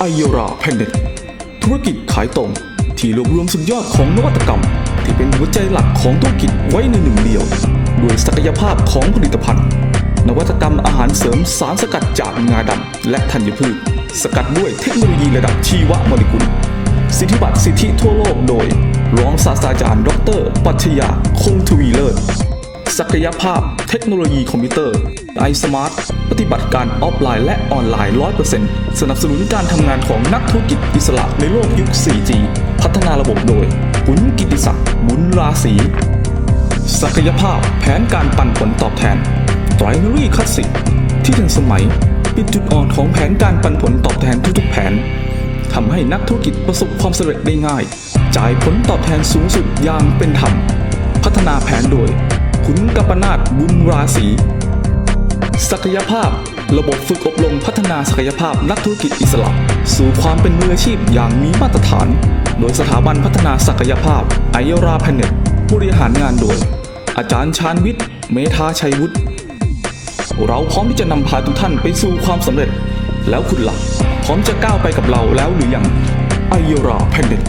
ไอเยราแพนเน็ตธุรกิจขายตรง ที่รวบรวมสุดยอดของนวัตกรรม ที่เป็นหัวใจหลักของธุรกิจไว้ในหนึ่งเดียว ด้วยศักยภาพของผลิตภัณฑ์ นวัตกรรมอาหารเสริมสารสกัดจากงาดำและธัญพืช สกัดด้วยเทคโนโลยีระดับชีวโมเลกุล สิทธิบัตรสิทธิทั่วโลกโดย รองศาสตราจารย์ ดร ปัชญาคงทวีเลิศศักยภาพเทคโนโลยีคอมพิวเตอร์ iSmart ป ฏิบัติการออฟไลน์และออนไลน์ 100%สนับสนุนการทำงานของนักธุรกิจอิสระในโลกยุค 4G พัฒนาระบบโดยขุนกิติศักดิ์บุญราศีศักยภาพแผนการปันผลตอบแทนไตรนารีคลาสสิกที่ทันสมัยเป็นจุดอ่อนของแผนการปันผลตอบแทนทุกๆแผนทำให้นักธุรกิจประสบความสำเร็จได้ง่าย จ่ายผลตอบแทนสูงสุดอย่างเป็นธรรม พัฒนาแผนโดยขุนกัปนาตบุญราศี ศักยภาพ ระบบฝึกอบรมพัฒนาศักยภาพนักธุรกิจอิสระ สู่ความเป็นมืออาชีพอย่างมีมาตรฐาน โดยสถาบันพัฒนาศักยภาพไอเยราแพเน็ตผู้บริหารงานโดย อาจารย์ชาญวิทย์ เมธาชัยวุฒิเราพร้อมที่จะนำพาทุกท่านไปสู่ความสำเร็จ แล้วคุณล่ะพร้อมจะก้าวไปกับเราแล้วหรือยังไอเยราแพเน็ต